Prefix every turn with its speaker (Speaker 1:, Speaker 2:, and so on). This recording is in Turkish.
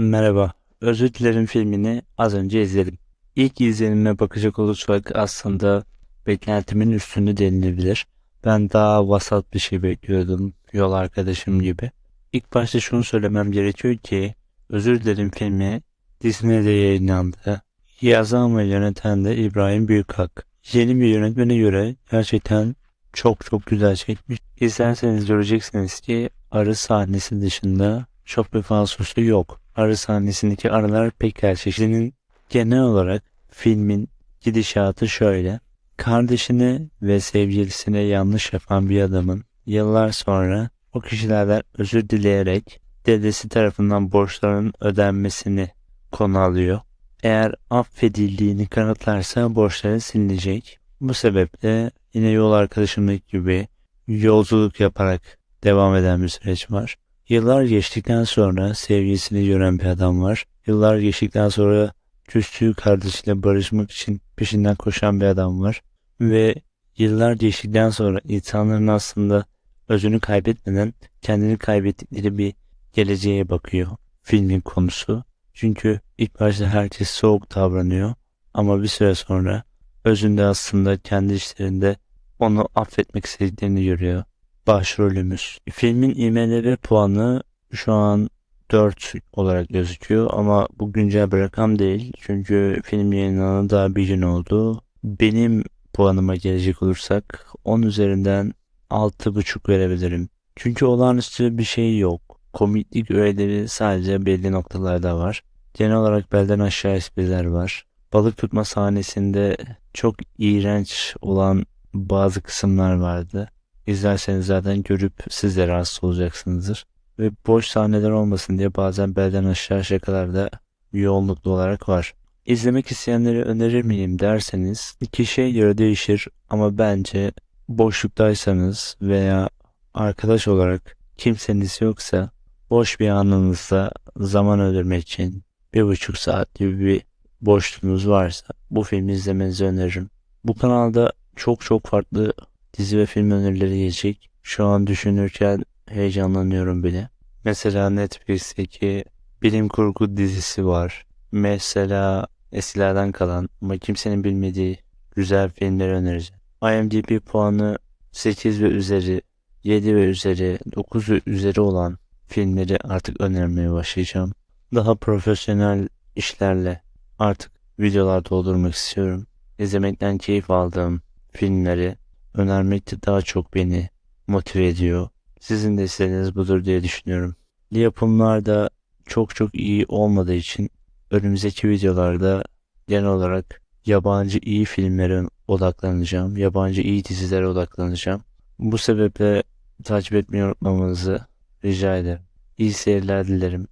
Speaker 1: Merhaba. Özür dilerim filmini az önce izledim. İlk izlenime bakacak olursak aslında beklentimin üstünde denilebilir. Ben daha vasat bir şey bekliyordum. Yol arkadaşım gibi. İlk başta şunu söylemem gerekiyor ki Özür dilerim filmi Disney'de yayınlandı. Yazan ve yöneten de İbrahim Büyükak. Yeni bir yönetmene göre gerçekten çok çok güzel çekmiş. İzlerseniz göreceksiniz ki arı sahnesi dışında çok bir falsosu yok. Arı sahnesindeki arılar pek gerçekçinin genel olarak filmin gidişatı şöyle. Kardeşine ve sevgilisine yanlış yapan bir adamın yıllar sonra o kişilerden özür dileyerek dedesi tarafından borçların ödenmesini konu alıyor. Eğer affedildiğini kanıtlarsa borçları silinecek. Bu sebeple yine yol arkadaşımdaki gibi yolculuk yaparak devam eden bir süreç var. Yıllar geçtikten sonra sevgilisini gören bir adam var. Yıllar geçtikten sonra küstüğü kardeşiyle barışmak için peşinden koşan bir adam var. Ve yıllar geçtikten sonra insanların aslında özünü kaybetmeden kendini kaybettikleri bir geleceğe bakıyor filmin konusu. Çünkü ilk başta herkes soğuk davranıyor ama bir süre sonra özünde aslında kendi işlerinde onu affetmek istediklerini görüyor başrolümüz. Filmin IMDb puanı şu an 4 olarak gözüküyor ama bu güncel bir rakam değil. Çünkü film yayınlanalı daha bir gün oldu. Benim puanıma gelecek olursak 10 üzerinden 6.5 verebilirim. Çünkü olağanüstü bir şey yok. Komiklik öğeleri sadece belli noktalarda var. Genel olarak belden aşağı espriler var. Balık tutma sahnesinde çok iğrenç olan bazı kısımlar vardı. İzlerseniz zaten görüp siz de rahatsız olacaksınızdır. Ve boş sahneler olmasın diye bazen belden aşağı şakalar da yoğunluklu olarak var. İzlemek isteyenleri önerir miyim derseniz kişiye göre değişir ama bence boşluktaysanız veya arkadaş olarak kimseniz yoksa boş bir anınızda zaman öldürmek için bir buçuk saat gibi bir boşluğunuz varsa bu filmi izlemenizi öneririm. Bu kanalda çok çok farklı dizi ve film önerileri gelecek. Şu an düşünürken heyecanlanıyorum bile. Mesela Netflix'teki bilim kurgu dizisi var. Mesela eskilerden kalan ama kimsenin bilmediği güzel filmleri önereceğim. IMDb puanı 8 ve üzeri, 7 ve üzeri, 9 ve üzeri olan filmleri artık önermeye başlayacağım. Daha profesyonel işlerle artık videolar doldurmak istiyorum. İzlemekten keyif aldığım filmleri önermek de daha çok beni motive ediyor. Sizin de istediğiniz budur diye düşünüyorum. Yapımlar da çok çok iyi olmadığı için önümüzdeki videolarda genel olarak yabancı iyi filmlere odaklanacağım. Yabancı iyi dizilere odaklanacağım. Bu sebeple takip etmeyi unutmamanızı rica ederim. İyi seyirler dilerim.